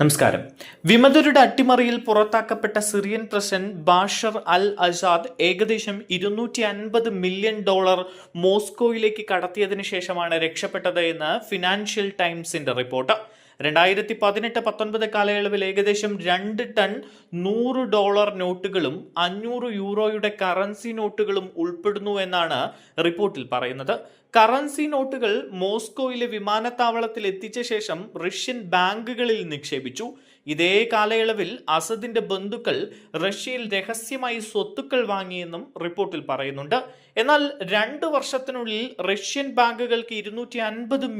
നമസ്കാരം. വിമതരുടെ അട്ടിമറിയിൽ പുറത്താക്കപ്പെട്ട Syrian president Bashar al Assad ഏകദേശം ഇരുന്നൂറ്റി അൻപത് മില്യൺ ഡോളർ മോസ്കോയിലേക്ക് കടത്തിയതിനു ശേഷമാണ് രക്ഷപ്പെട്ടത് എന്ന് ഫിനാൻഷ്യൽ ടൈംസിന്റെ റിപ്പോർട്ട്. രണ്ടായിരത്തി പതിനെട്ട് പത്തൊൻപത് കാലയളവിൽ ഏകദേശം രണ്ട് ടൺ നൂറ് ഡോളർ നോട്ടുകളും അഞ്ഞൂറ് യൂറോയുടെ കറൻസി നോട്ടുകളും ഉൾപ്പെടുന്നു എന്നാണ് റിപ്പോർട്ടിൽ പറയുന്നത്. കറൻസി നോട്ടുകൾ മോസ്കോയിലെ വിമാനത്താവളത്തിൽ എത്തിച്ച ശേഷം റഷ്യൻ ബാങ്കുകളിൽ നിക്ഷേപിച്ചു. ഇതേ കാലയളവിൽ അസദിന്റെ ബന്ധുക്കൾ റഷ്യയിൽ രഹസ്യമായി സ്വത്തുക്കൾ വാങ്ങിയെന്നും റിപ്പോർട്ടിൽ പറയുന്നുണ്ട്. എന്നാൽ രണ്ട് വർഷത്തിനുള്ളിൽ റഷ്യൻ ബാങ്കുകൾക്ക് ഇരുന്നൂറ്റി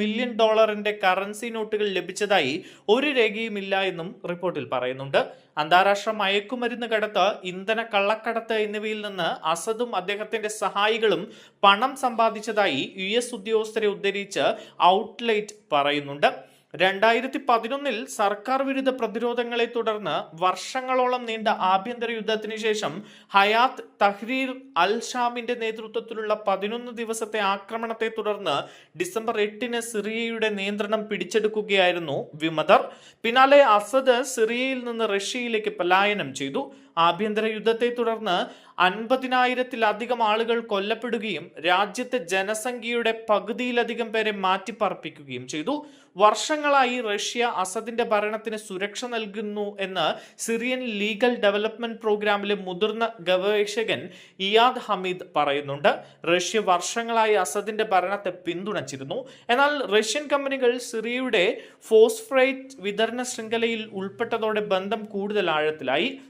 മില്യൺ ഡോളറിന്റെ കറൻസി നോട്ടുകൾ ലഭിച്ചതായി ഒരു രേഖയുമില്ല എന്നും റിപ്പോർട്ടിൽ പറയുന്നുണ്ട്. അന്താരാഷ്ട്ര മയക്കുമരുന്ന് കടത്ത് ഇന്ധന കള്ളക്കടത്ത് എന്നിവയിൽ നിന്ന് അസദും അദ്ദേഹത്തിന്റെ സഹായികളും പണം സമ്പാദിച്ചതായി യു എസ് ഉദ്യോഗസ്ഥരെ ഉദ്ധരിച്ച് ഔട്ട്ലെറ്റ് പറയുന്നുണ്ട്. രണ്ടായിരത്തി പതിനൊന്നിൽ സർക്കാർ വിരുദ്ധ പ്രതിരോധങ്ങളെ തുടർന്ന് വർഷങ്ങളോളം നീണ്ട ആഭ്യന്തര യുദ്ധത്തിന് ശേഷം ഹയാത്ത് തഹ്രീർ അൽ ഷാമിന്റെ നേതൃത്വത്തിലുള്ള പതിനൊന്ന് ദിവസത്തെ ആക്രമണത്തെ തുടർന്ന് ഡിസംബർ എട്ടിന് സിറിയയുടെ നിയന്ത്രണം പിടിച്ചെടുക്കുകയായിരുന്നു വിമതർ. പിന്നാലെ അസദ് സിറിയയിൽ നിന്ന് റഷ്യയിലേക്ക് പലായനം ചെയ്തു. ആഭ്യന്തര യുദ്ധത്തെ തുടർന്ന് അൻപതിനായിരത്തിലധികം ആളുകൾ കൊല്ലപ്പെടുകയും രാജ്യത്തെ ജനസംഖ്യയുടെ പകുതിയിലധികം പേരെ മാറ്റിപ്പാർപ്പിക്കുകയും ചെയ്തു. വർഷങ്ങളായി റഷ്യ അസദിന്റെ ഭരണത്തിന് സുരക്ഷ നൽകുന്നു എന്ന് സിറിയൻ ലീഗൽ ഡെവലപ്മെന്റ് പ്രോഗ്രാമിലെ മുതിർന്ന ഗവേഷകൻ ഇയാദ് ഹമീദ് പറയുന്നുണ്ട്. റഷ്യ വർഷങ്ങളായി അസദിന്റെ ഭരണത്തെ പിന്തുണച്ചിരുന്നു. എന്നാൽ റഷ്യൻ കമ്പനികൾ സിറിയയുടെ ഫോസ്ഫ്രൈറ്റ് വിതരണ ശൃംഖലയിൽ ഉൾപ്പെട്ടതോടെ ബന്ധം കൂടുതൽ ആഴത്തിലായി.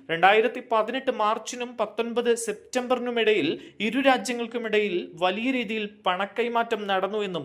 രണ്ടായിരത്തി പതിനെട്ട് മാർച്ചിനും പത്തൊൻപത് സെപ്റ്റംബറിനുമിടയിൽ ഇരു രാജ്യങ്ങൾക്കുമിടയിൽ വലിയ രീതിയിൽ പണക്കൈമാറ്റം നടന്നു എന്നും